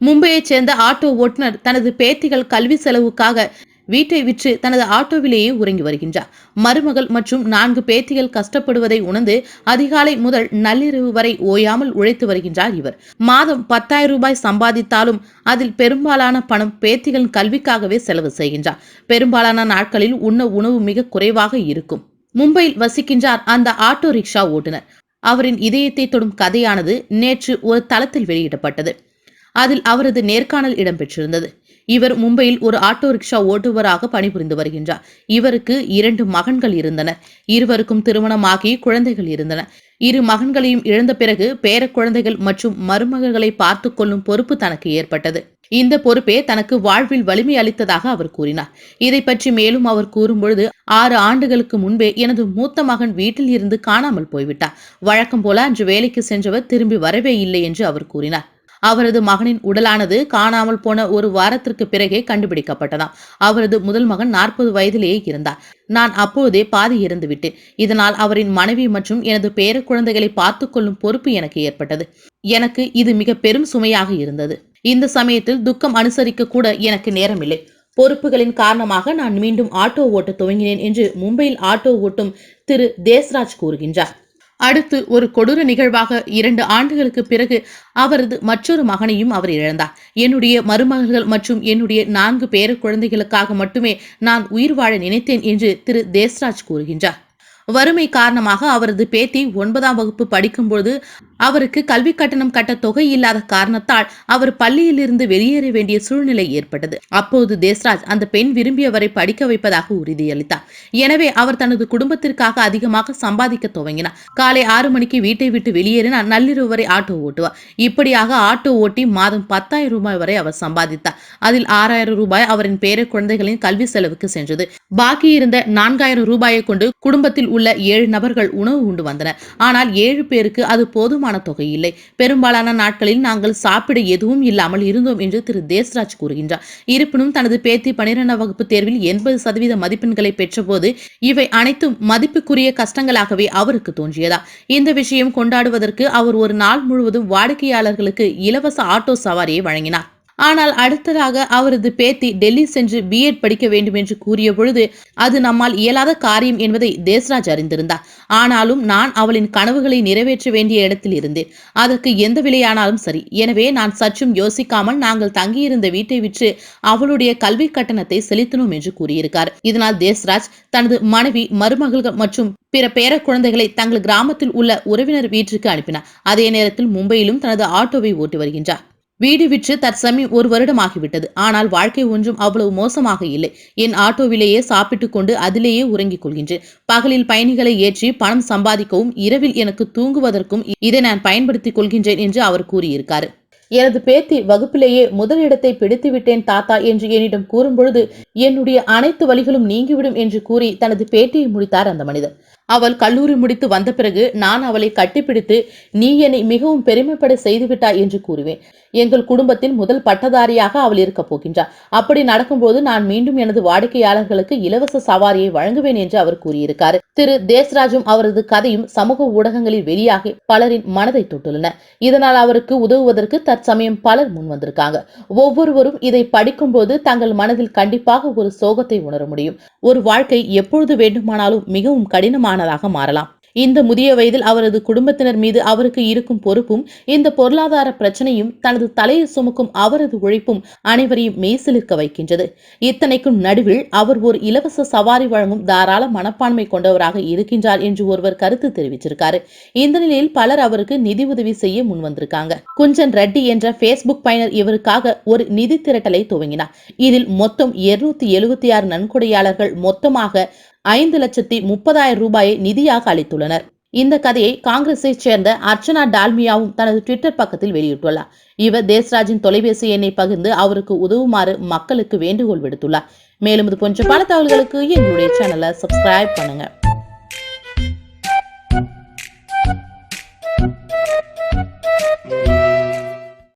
மும்பையைச் சேர்ந்த ஆட்டோ ஓட்டுநர் தனது பேத்திகள் கல்வி செலவுக்காக வீட்டை விற்று தனது ஆட்டோவிலேயே உறங்கி வருகின்றார். மருமகள் மற்றும் நான்கு பேத்திகள் கஷ்டப்படுவதை உணர்ந்து அதிகாலை முதல் நள்ளிரவு வரை ஓயாமல் உழைத்து வருகின்றார் இவர். மாதம் பத்தாயிரம் ரூபாய் சம்பாதித்தாலும் அதில் பெரும்பாலான பணம் பேத்திகளின் கல்விக்காகவே செலவு செய்கின்றார். பெரும்பாலான நாட்களில் உண்ண உணவு மிக குறைவாக இருக்கும். மும்பையில் வசிக்கின்றார் அந்த ஆட்டோ ரிக்ஷா ஓட்டுநர். அவரின் இதயத்தை தொடும் கதையானது நேற்று ஒரு தளத்தில் வெளியிடப்பட்டது. அதில் அவரது நேர்காணல் இடம்பெற்றிருந்தது. இவர் மும்பையில் ஒரு ஆட்டோ ரிக்ஷா ஓட்டுவராக பணிபுரிந்து வருகின்றார். இவருக்கு இரண்டு மகன்கள் இருந்தனர். இருவருக்கும் திருமணமாகி குழந்தைகள் இருந்தன. இரு மகன்களையும் இழந்த பிறகு பேர குழந்தைகள் மற்றும் மருமகள்களை பார்த்து கொள்ளும் பொறுப்பு தனக்கு ஏற்பட்டது. இந்த பொறுப்பே தனக்கு வாழ்வில் வலிமை அளித்ததாக அவர் கூறினார். இதை பற்றி மேலும் அவர் கூறும்பொழுது ஆறு ஆண்டுகளுக்கு முன்பே எனது மூத்த மகன் வீட்டில் இருந்து காணாமல் போய்விட்டார். வழக்கம் போல அன்று வேலைக்கு சென்றவர் திரும்பி வரவே இல்லை என்று அவர் கூறினார். அவரது மகனின் உடலானது காணாமல் போன ஒரு வாரத்திற்கு பிறகே கண்டுபிடிக்கப்பட்டதாம். அவரது முதல் மகன் நாற்பது வயதிலேயே இருந்தார். நான் அப்போதே பாதி இறந்துவிட்டேன். இதனால் அவரின் மனைவி மற்றும் எனது பேர குழந்தைகளை பார்த்துக்கொள்ளும் பொறுப்பு எனக்கு ஏற்பட்டது. எனக்கு இது மிக பெரும் சுமையாக இருந்தது. இந்த சமயத்தில் துக்கம் அனுசரிக்க கூட எனக்கு நேரமில்லை. பொறுப்புகளின் காரணமாக நான் மீண்டும் ஆட்டோ ஓட்ட துவங்கினேன் என்று மும்பையில் ஆட்டோ ஓட்டும் திரு தேஸ்ராஜ் கூறுகின்றார். அடுத்து ஒரு கொடூர நிகழ்வாக இரண்டு ஆண்டுகளுக்கு பிறகு அவரது மற்றொரு மகனையும் அவர் இழந்தார். என்னுடைய மருமகள்கள் மற்றும் என்னுடைய நான்கு பேர குழந்தைகளுக்காக மட்டுமே நான் உயிர் வாழ நினைத்தேன் என்று திரு தேஸ்ராஜ் கூறுகின்றார். வறுமை காரணமாக அவரது பேத்தி ஒன்பதாம் வகுப்பு படிக்கும்போது அவருக்கு கல்வி கட்டணம் கட்ட தொகை இல்லாத காரணத்தால் அவர் பள்ளியிலிருந்து வெளியேற வேண்டிய சூழ்நிலை ஏற்பட்டது. அப்போது தேஸ்ராஜ் அந்த பெண் விரும்பியவரை படிக்க வைப்பதாக உறுதியளித்தார். எனவே அவர் தனது குடும்பத்திற்காக அதிகமாக சம்பாதிக்க துவங்கினார். காலை ஆறு மணிக்கு வீட்டை விட்டு வெளியேறினார். நள்ளிரவு வரை ஆட்டோ ஓட்டுவார். இப்படியாக ஆட்டோ ஓட்டி மாதம் பத்தாயிரம் ரூபாய் வரை அவர் சம்பாதித்தார். அதில் ஆறாயிரம் ரூபாய் அவரின் பேர குழந்தைகளின் கல்வி செலவுக்கு சென்றது. பாக்கி இருந்த நான்காயிரம் ரூபாயை கொண்டு குடும்பத்தில் உள்ள உள்ள ஏழு நபர்கள் உணவு உண்டு வந்தனர் ஆனால் ஏழு பேருக்கு அது போதுமான தொகை இல்லை. பெரும்பாலான நாட்களில் நாங்கள் சாப்பிட எதுவும் இல்லாமல் இருந்தோம் என்று திரு தேஸ்ராஜ் கூறுகின்றார். இருப்பினும் தனது பேத்தி பனிரெண்டாம் வகுப்பு தேர்வில் எண்பது சதவீத மதிப்பெண்களை பெற்றபோது இவை அனைத்தும் மதிப்புக்குரிய கஷ்டங்களாகவே அவருக்கு தோன்றியதா? இந்த விஷயம் கொண்டாடுவதற்கு அவர் ஒரு நாள் முழுவதும் வாடிக்கையாளர்களுக்கு இலவச ஆட்டோ சவாரியை வழங்கினார். ஆனால் அடுத்ததாக அவரது பேத்தி டெல்லி சென்று பிஎட் படிக்க வேண்டும் என்று கூறிய பொழுது அது நம்மால் இயலாத காரியம் என்பதை தேஸ்ராஜ் அறிந்திருந்தார். ஆனாலும் நான் அவளின் கனவுகளை நிறைவேற்ற வேண்டிய இடத்தில் இருந்தேன். அதற்கு எந்த விலையானாலும் சரி. எனவே நான் சற்றும் யோசிக்காமல் நாங்கள் தங்கியிருந்த வீட்டை விற்று அவளுடைய கல்வி கட்டணத்தை செலுத்தினோம் என்று கூறியிருக்கார். இதனால் தேஸ்ராஜ் தனது மனைவி மருமகள்கள் மற்றும் பிற பேர குழந்தைகளை தங்கள் கிராமத்தில் உள்ள உறவினர் வீட்டிற்கு அனுப்பினார். அதே நேரத்தில் மும்பையிலும் தனது ஆட்டோவை ஓட்டி வருகின்றார். வீடு விற்று தற்சமயம் ஒரு வருடம் ஆகிவிட்டது ஆனால் வாழ்க்கை ஒன்றும் அவ்வளவு மோசமாக இல்லை. என் ஆட்டோவிலேயே சாப்பிட்டுக் கொண்டு அதிலேயே உறங்கிக் கொள்கின்றேன். பகலில் பயணிகளை ஏற்றி பணம் சம்பாதிக்கவும் இரவில் எனக்கு தூங்குவதற்கும் இதை நான் பயன்படுத்திக் கொள்கின்றேன் என்று அவர் கூறியிருக்காரு. எனது பேத்தி வகுப்பிலேயே முதலிடத்தை பிடித்து விட்டேன் தாத்தா என்று என்னிடம் கூறும்பொழுது என்னுடைய அனைத்து வழிகளும் நீங்கிவிடும் என்று கூறி தனது பேட்டியை முடித்தார் அந்த மனிதர் அவள் கல்லூரி முடித்து வந்த பிறகு நான் அவளை கட்டிப்பிடித்து நீ என்னை மிகவும் பெருமைப்பட செய்துவிட்டாய் என்று கூறுவேன். எங்கள் குடும்பத்தில் முதல் பட்டதாரியாக அவள் இருக்கப் போகின்றார் அப்படி நடக்கும்போது நான் மீண்டும் எனது வாடிக்கையாளர்களுக்கு இலவச சவாரியை வழங்குவேன் என்று அவர் கூறியிருக்காரு. திரு. தேஸ்ராஜும் அவரது கதையும் சமூக ஊடகங்களில் வெளியாகி பலரின் மனதை தொட்டுள்ளன. இதனால் அவருக்கு உதவுவதற்கு தற்சமயம் பலர் முன் வந்திருக்காங்க. ஒவ்வொருவரும் இதை படிக்கும்போது தங்கள் மனதில் கண்டிப்பாக ஒரு சோகத்தை உணர முடியும். ஒரு வாழ்க்கை எப்பொழுது வேண்டுமானாலும் மிகவும் கடினமானதாக மாறலாம். இந்த முதிய வயதில் அவரது குடும்பத்தினர் மீது அவருக்கு இருக்கும் பொறுப்பும் இந்த பொருளாதார பிரச்சனையும் தனது தலையில் சுமக்கும் அவரது உழைப்பும் அனைவரையும் மெய்சிலிருக்க வைக்கின்றது. இத்தனைக்கும் நடுவில் அவர் ஒரு இலவச சவாரி வழங்கும் தாராள மனப்பான்மை கொண்டவராக இருக்கின்றார் என்று ஒருவர் கருத்து தெரிவிச்சிருக்காரு. இந்த நிலையில் பலர் அவருக்கு நிதி உதவி செய்ய முன் வந்திருக்காங்க. குஞ்சன் ரெட்டி என்ற பேஸ்புக் பயனர் இவருக்காக ஒரு நிதி திரட்டலை துவங்கினார். இதில் மொத்தம் இருநூத்தி எழுபத்தி ஆறு நன்கொடையாளர்கள் மொத்தமாக ஐந்து லட்சத்தி முப்பதாயிரம் ரூபாயை நிதியாக அளித்துள்ளனர். இந்த கதையை காங்கிரஸை சேர்ந்த அர்ச்சனா டால்மியாவும் தனது ட்விட்டர் பக்கத்தில் வெளியிட்டுள்ளார். இவர் தேஸ்ராஜின் தொலைபேசி எண்ணை பகிர்ந்து அவருக்கு உதவுமாறு மக்களுக்கு வேண்டுகோள் விடுத்துள்ளார். மேலும் இது போன்ற பல தகவல்களுக்கு எங்களுடைய சேனலை சப்ஸ்கிரைப் பண்ணுங்க.